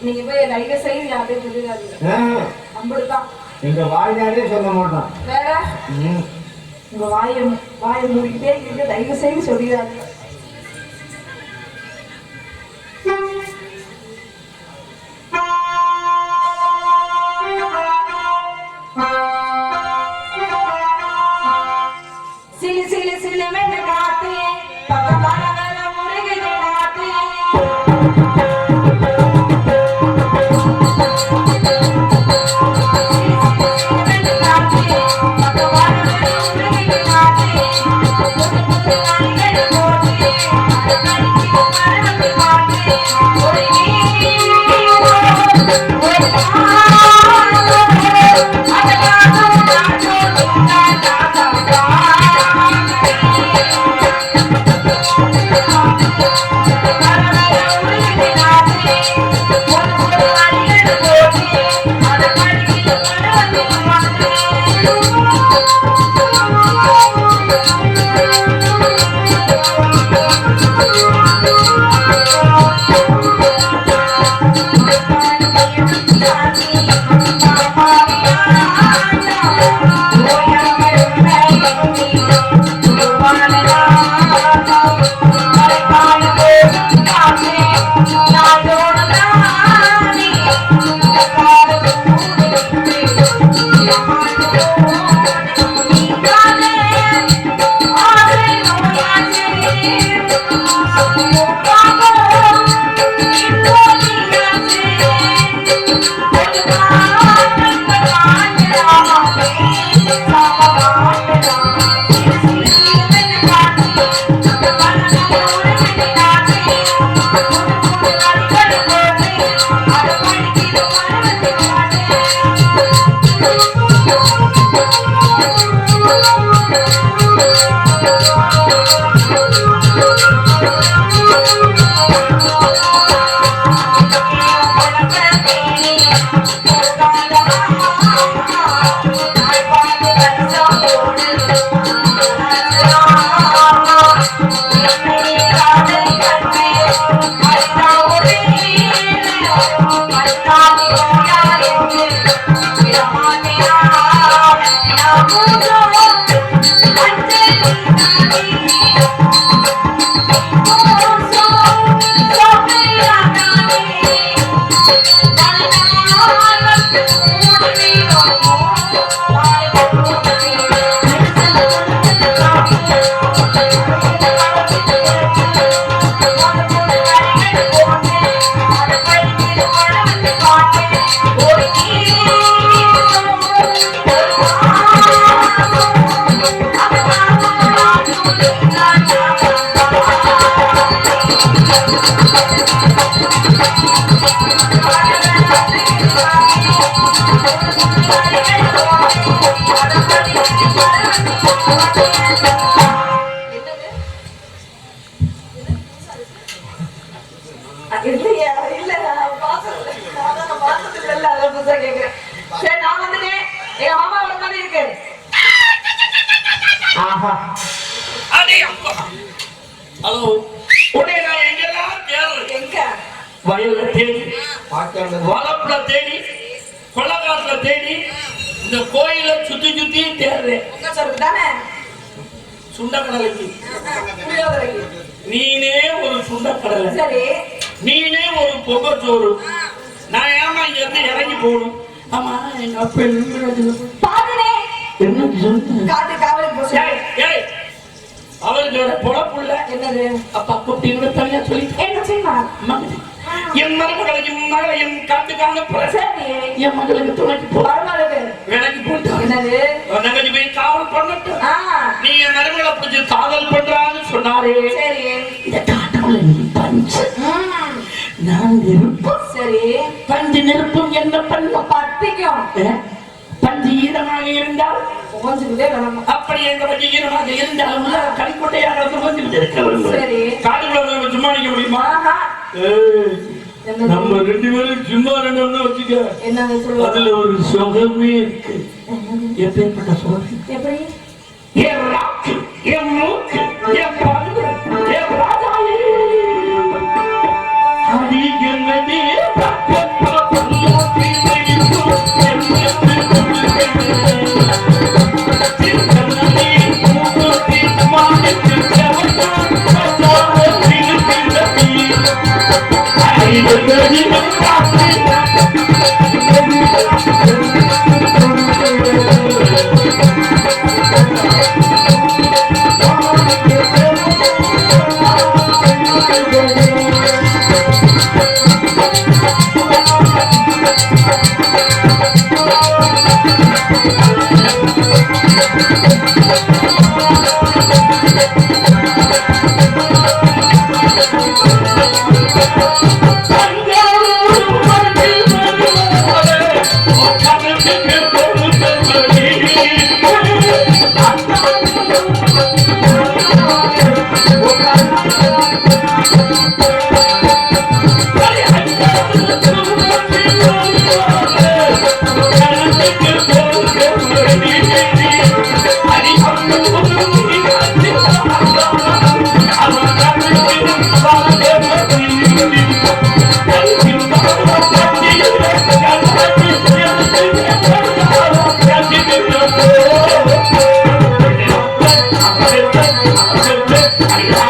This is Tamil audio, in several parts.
நீங்க போய் லைக செய்து யார்ட்டையும் சொல்லிடாதீங்க. ஆ, அப்படிதான் எங்க வாழ்நாளே சொல்ல மாட்டோம் வேற. உங்க வாயை வாயை மூடிக்கிட்டே இருக்கு தயவு செய்து சொல்லிடாதீங்க. இல்லையா வர மாதிரி இருக்கு ஆஹா. அடே அப்பா. ஹலோ. உடனே நான் எங்கெல்லாம் தேடுறேன். எங்க? வயல்ல தேடி வளப்புல தேடி கொள்ளக்காட்டுல தேடி இந்த கோயிலை சுத்தி சுத்தி தேடுறேன். தானே? சுண்டக்கடலைக்கு. நீனே ஒரு சுண்டக்கடலை. சரி. நீனே ஒரு பொங்கச்சோறு நான் ஏமா இங்க இருந்து இறங்கி போகணும்? ஆமா எங்க அப்பா என்ன பாருனே என்ன சொன்ன காட்டு காவலுக்கு போச்சு ஏய் ஒரு பொழப்புள்ள. என்னது? அப்பா குட்டின்னு தனியா சொல்லி. என்ன செய்யுமா மகனே, என் மருமகளுக்கு மகளை என் காட்டுக்கான போற சரி. என் மகளுக்கு துணைக்கு போ. பரவாயில்ல விலைக்கு போட்டாங்க என்னது? நகரி போய் காவல் பண்ணட்டும். ஆ. நீ என் மருமகளை பிடிச்சி காதல் பண்றான்னு சொன்னாரே. சரி. இந்த காட்டுக்குள்ள நீ பஞ்சு. ம், நான் நெருப்பு சரி பஞ்சு நெருப்பும் என்ன பண்ணும் பத்திக்கும்? பஞ்சு ஈரமாக இருந்தால் கொஞ்சிக்கிட்டே வேணாமா அப்படி எங்க பஞ்சு ஈரமாக கொஞ்சம் இருக்க வேண்டும் சரி. காட்டுக்குள்ள சும்மா நிக்க முடியுமா? நம்ம ரெண்டு பேரும் சும்மா ரெண்டு வச்சுக்க. அதுல ஒரு சுகமே இருக்கு. எப்பேற்பட்ட சுகம்? எப்படி? என் ராக்கு என் மூக்கு என் பல்லு I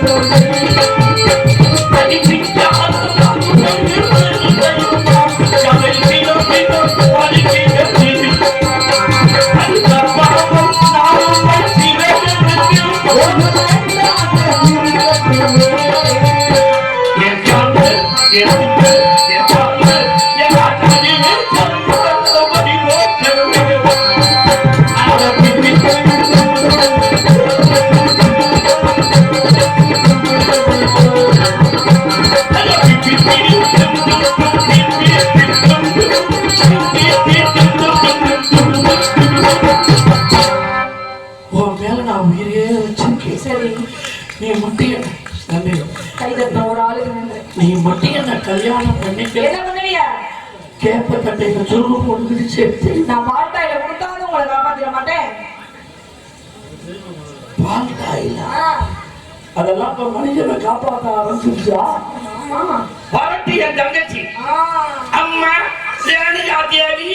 உன் சுருகு போட்டு சேர்த்து நான் பால்டாயில கொடுத்தாலும் உங்களை காப்பாத்திட மாட்டேன். பால் தாயில ஆ, அதெல்லாம் இப்ப மனிதனை காப்பாற்ற ஆரம்பிச்சா ஆமா. வரட்டி என் தங்கச்சி. அம்மா ரேணுகா தேவி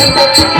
Thank you.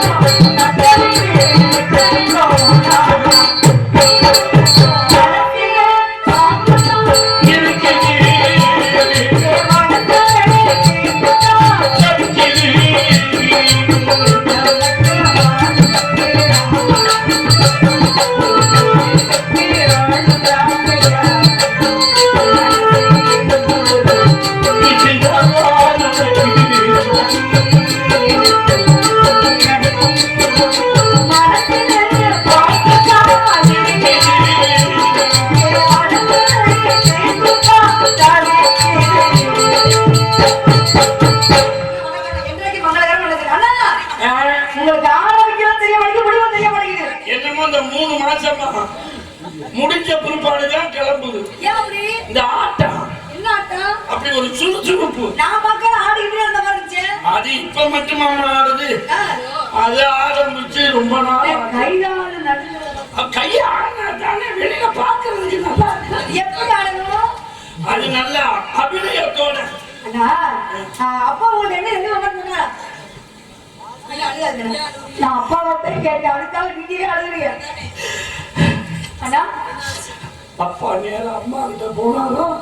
என்றைக்கு அது நல்லா அபிநயத்தோட. அப்பா உங்களுக்கு என்ன என்ன பண்ணா நான் அப்பாவை போய் கேட்டேன் அதுக்காக நீங்களே அழுகுறீங்க. அண்ணா அப்பா நேரம் அம்மா கிட்ட போனாலும்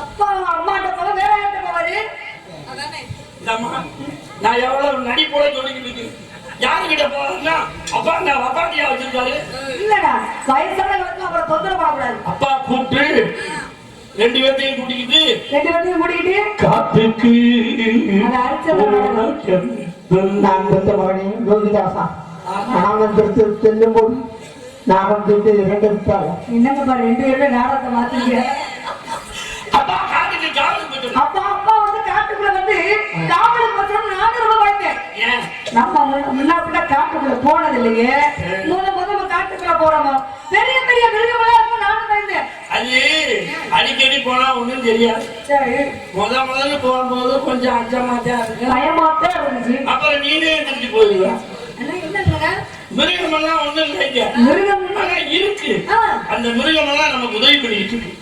அப்பா அம்மாட்ட போக வேற போவாரு? இந்தம்மா, நான் எவ்வளவு நடிப்போட சொல்லிக்கிட்டு இருக்கேன். யாருகிட்ட போறேன்னா அப்பா நான் அப்பாட்டியா வச்சிருக்காரு? இல்லடா வயசான அப்புறம் தொந்தரவு பண்ணக்கூடாது. அப்பா கூப்பிட்டு ரெண்டு பேர்த்தையும் கூட்டிக்கிட்டு ரெண்டு பேர்த்தையும் முடிக்கிட்டு காத்துக்கு நான் பெற்ற மகனே யோகிதாசா பெற்று செல்லும் போது நாமம் பெற்று இரண்டு விட்டாங்க என்னங்க பாரு ரெண்டு பேருமே நாடகத்தை மாத்தீங்க அப்பா அப்பா அப்பா வந்து காட்டுக்குள்ள வந்து காவலுக்கு நானும் ரொம்ப பயந்தேன். ஏன்? நம்ம முன்ன- பின்ன காட்டுக்குள்ள போனது இல்லையே முத முத நம்ம காட்டுக்குள்ள போறோமா? பெரிய பெரிய மிருகமெல்லாம் போனா ஒண்ணும் தெரியாது. முத முதல்ல போகும்போது கொஞ்சம் அச்சமாத்தான் இருக்கு பயமாத்தான் இருந்துச்சு. அப்புறம் நீனே எந்திரிச்சு அண்ணா, என்னங்க மிருகமெல்லாம் ஒண்ணும் இல்லைங்க. மிருகம்? இருக்கு. அந்த மிருகமெல்லாம் நமக்கு உதவி பண்ணிட்டு இருக்கு.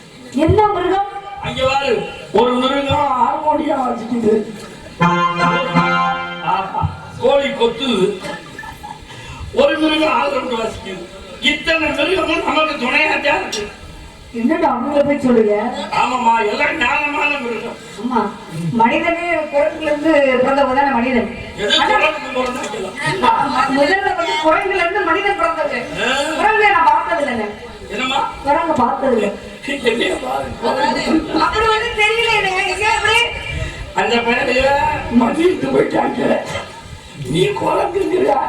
என்ன மிருகம்? அங்க பாரு ஒரு மிருகம் ஹார்மோனியா வச்சுக்குது கோழி கொத்துது. ஒரு மிருகம் ஆல்ரவுண்ட் வாசிக்குது இத்தனை மிருகமும் நமக்கு துணையாத்தான் இருக்கு. என்னடா அவங்கள போய் சொல்லுங்க? ஆமாமா எல்லாம் ஞானமான மிருகம் ஆமா மனிதனே குரங்குல இருந்து பிறந்தவங்க தானே மனிதன்? முதல்ல வந்து குரங்குல இருந்து மனிதன் பிறந்தது. குரங்கை நான் பார்த்தது இல்லைங்க என்னம்மா? குரங்கு பார்த்தது இல்லை. அப்படி வந்து தெரியல எனக்கு எங்க அப்படி? அந்த பையனைய போயிட்டாங்க. நீ குரங்குங்கிறியா?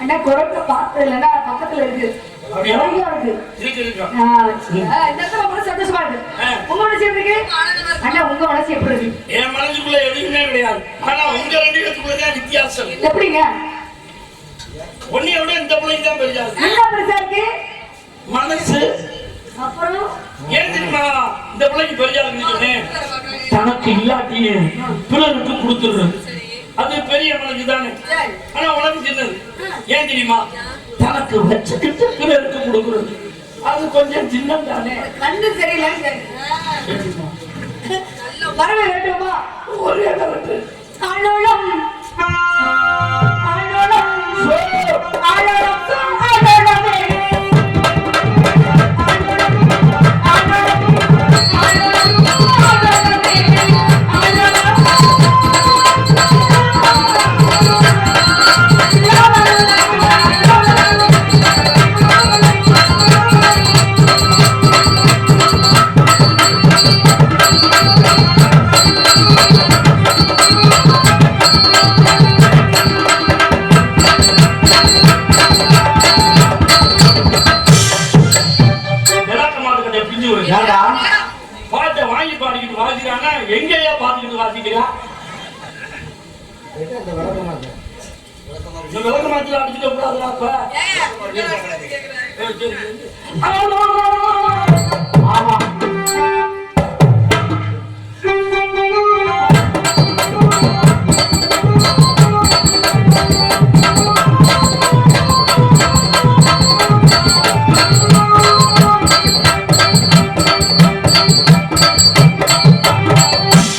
அண்ணா குரங்க பார்த்தது இல்லைன்னா பக்கத்துல இருக்கு. சந்தோஷமா இருக்கு. உங்க மனசு எப்படி இருக்கு? அண்ணா உங்க மனசு எப்படி இருக்கு? என் மனசுக்குள்ள எதுவுமே கிடையாது. ஆனா உங்க ரெண்டு பேத்துக்குள்ளதான் வித்தியாசம். எப்படிங்க? இந்த பிள்ளைக்கு தான் பெரியா இருக்கு. என்ன பெருசா இருக்கு. மனசு. அப்புறம்? ஏன் தெரியுமா? இந்த பிள்ளைக்கு பெரியா இருக்குன்னு சொன்னேன். தனக்கு இல்லாட்டியும் பிறருக்கு கொடுத்துடுறது. அது பெரிய மனசு தானே ஆனா உனக்கு சின்னது. ஏன் தெரியுமா? தனக்கு வச்சுக்கிட்டு பிறருக்கு கொடுக்குறது. அது கொஞ்சம் சின்னம் தானே? கண்ணு சரி. வரவே வேண்டுமா? ஒரே கலட்டு எங்கேயா பாத்துக்கிட்டு வாசிக்கிறா? விளக்க மாத்துல அடிச்சுக்க கூடாதுடா அப்ப.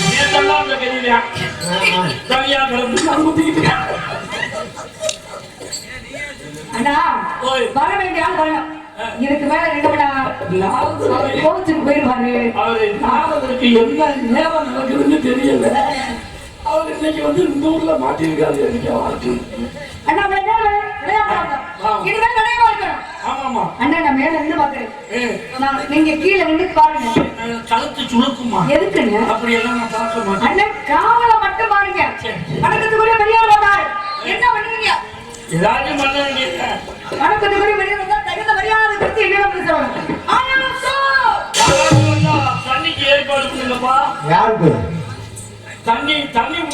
நேத்தெல்லாம் அந்த தனியா கிளம்பி. அண்ணா. வர வேண்டிய ஆள் வரணும் இதுக்கு மேல ரெண்டு மணி நேரம் நாரதருக்கு கோச்சுக்கு போயிருவாரு அவரு நாரதருக்கு என்ன நேரம் நடக்குதுன்னு தெரியல அவர் இன்னைக்கு வந்து ஊர்ல மாட்டிருக்காரு எனக்கு வாழ்க்கை அண்ணா விளையாட ஆமாமா அண்ணா நான் மேல நின்று பாக்குறேன். நீங்க கீழே நின்று பாருங்க. நான் கழுத்து சுழுக்குமா எதுக்குன்னு அப்படியெல்லாம் நான் பார்க்க மாட்டேன். அண்ணன் காவல மட்டும் பாருங்க. வணக்கத்துக்குரிய பெரியார் வந்தார். என்ன பண்ணுவீங்க? ஏதாச்சும் பண்ண வேண்டியது வணக்கத்துக்குரிய பெரியார் வந்தார். தகுந்த மரியாதை கொடுத்து என்ன பேசுறாங்க தண்ணிக்கு ஏற்பாடு பண்ணுங்கப்பா. யாருக்கு? தண்ணி தண்ணி